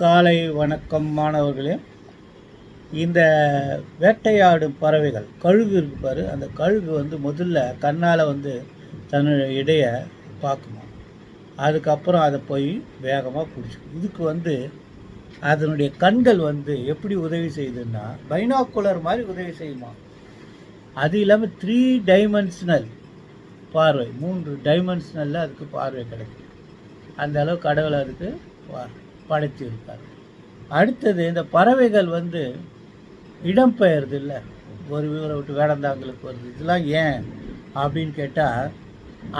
காலை வணக்கம் மாணவர்களே. இந்த வேட்டையாடும் பறவைகள் கழுகு இருக்கு பாரு. அந்த கழுகு வந்து முதல்ல கண்ணால் வந்து தன்னுடைய இடையை பார்க்குமா? அதுக்கப்புறம் அதை போய் வேகமாக பிடிச்சிக்கும் இதுக்கு வந்து அதனுடைய கண்கள் வந்து எப்படி உதவி செய்யுதுன்னா பைனாக்குலர் மாதிரி உதவி செய்யுமா? அது இல்லாமல் த்ரீ டைமென்ஷனல் பார்வை. மூன்று டைமென்ஷனலில் அதுக்கு பார்வை கிடைக்கும். அந்த அளவு கடவுள் அதுக்கு பார்வை. படைத்திருக்கார். அடுத்தது இந்த பறவைகள் வந்து இடம்பெயர்து இல்லை ஒரு ஊரை விட்டு வேடந்தாங்களுக்கு வருது. இதெல்லாம் ஏன் அப்படின்னு கேட்டால்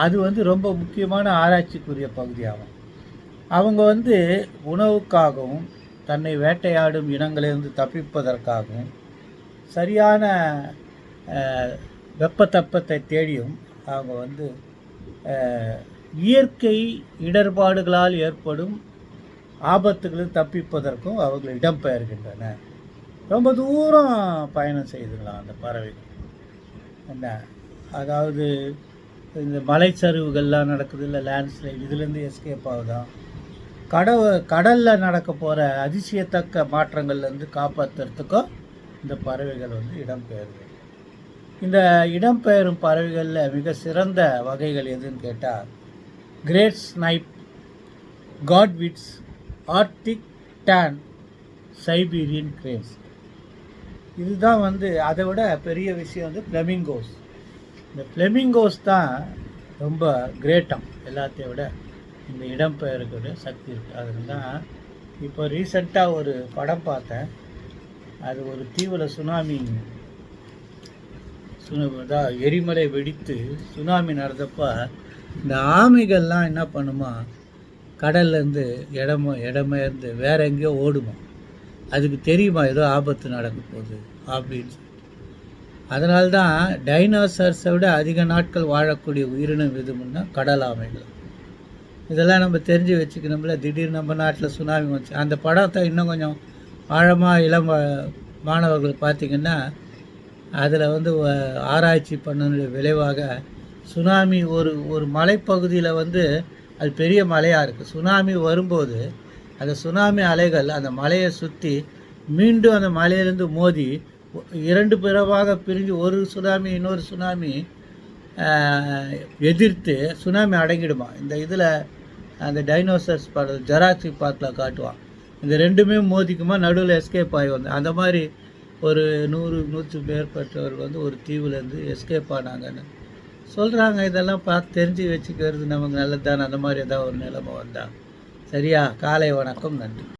அது வந்து ரொம்ப முக்கியமான ஆராய்ச்சிக்குரிய பகுதியாகும். அவங்க வந்து உணவுக்காகவும் தன்னை வேட்டையாடும் இனங்களிலிருந்து தப்பிப்பதற்காகவும் சரியான வெப்ப தப்பத்தை தேடியும் அவங்க வந்து இயற்கை இடர்பாடுகளால் ஏற்படும் ஆபத்துகளில் தப்பிப்பதற்கும் அவர்கள் இடம்பெயர்கின்றன. ரொம்ப தூரம் பயணம் செய்துக்கலாம் அந்த பறவை. என்ன? அதாவது இந்த மலைச்சரிவுகள்லாம் நடக்குது இல்லை லேண்ட்ஸ்லைட் இதுலேருந்து எஸ்கேப் ஆகுதான். கடவு கடலில் நடக்க போகிற அதிசயத்தக்க மாற்றங்கள்லேருந்து காப்பாற்றுறதுக்கும் இந்த பறவைகள் வந்து இடம்பெயர்வு இந்த இடம்பெயரும் பறவைகளில் மிக சிறந்த வகைகள் எதுன்னு கேட்டால் great snipe godwits arctic tern Siberian cranes. இதுதான் வந்து அதை விட பெரிய விஷயம் வந்து ஃப்ளெமிங்கோஸ். இந்த ஃப்ளெமிங்கோஸ் தான் ரொம்ப கிரேட்டம் எல்லாத்தையும் விட. இந்த இடம்பெயர்க்கூடிய சக்தி இருக்குது அதில் தான் இப்போ ரீசெண்டாக ஒரு படம் பார்த்தேன். அது ஒரு தீவிர சுனாமி சுனா எரிமலை வெடித்து சுனாமி நடந்தப்போ இந்த ஆமைகள்லாம் என்ன பண்ணுமா கடல்லேருந்து இடம இடமேர்ந்து வேற எங்கேயோ ஓடுமா? அதுக்கு தெரியுமா ஏதோ ஆபத்து நடக்க போகுது அப்படின்னு சொல்லிட்டு. அதனால்தான் டைனோசர்ஸை விட அதிக நாட்கள் வாழக்கூடிய உயிரினம் எதுமுன்னா கடல் ஆமைகள் இதெல்லாம் நம்ம தெரிஞ்சு வச்சுக்கணும்ல. திடீர்னு நம்ம நாட்டில் சுனாமி வந்துச்சு. அந்த படத்தை இன்னும் கொஞ்சம் ஆழமாக இளம் வ- மாணவர்கள் பார்த்திங்கன்னா அதில் வந்து ஆராய்ச்சி பண்ணனுடைய விளைவாக சுனாமி ஒரு ஒரு மலைப்பகுதியில் வந்து அது பெரிய மலையாக இருக்குது சுனாமி வரும்போது அந்த சுனாமி அலைகள் அந்த மலையை சுற்றி மீண்டும் அந்த மலையிலேருந்து மோதி இரண்டு பிறவாக பிரிஞ்சு ஒரு சுனாமி இன்னொரு சுனாமி எதிர்த்து சுனாமி அடங்கிடுமா? இந்த இதில் அந்த டைனோசர்ஸ் படம் ஜெராக்சி பார்க்கில் காட்டுவான். இந்த ரெண்டுமே மோதிக்குமா? நடுவில் எஸ்கேப் ஆகி வந்து அந்த மாதிரி ஒரு நூறு நூற்று மேற்பட்டவர் வந்து ஒரு தீவுலேருந்து எஸ்கேப் ஆனாங்கன்னு சொல்கிறாங்க இதெல்லாம் பார்த்து தெரிஞ்சு வச்சுக்கிறது நமக்கு நல்லது அந்த மாதிரி ஏதாவது ஒரு நிலைமை வந்தால் சரியா? காலை வணக்கம் நன்றி.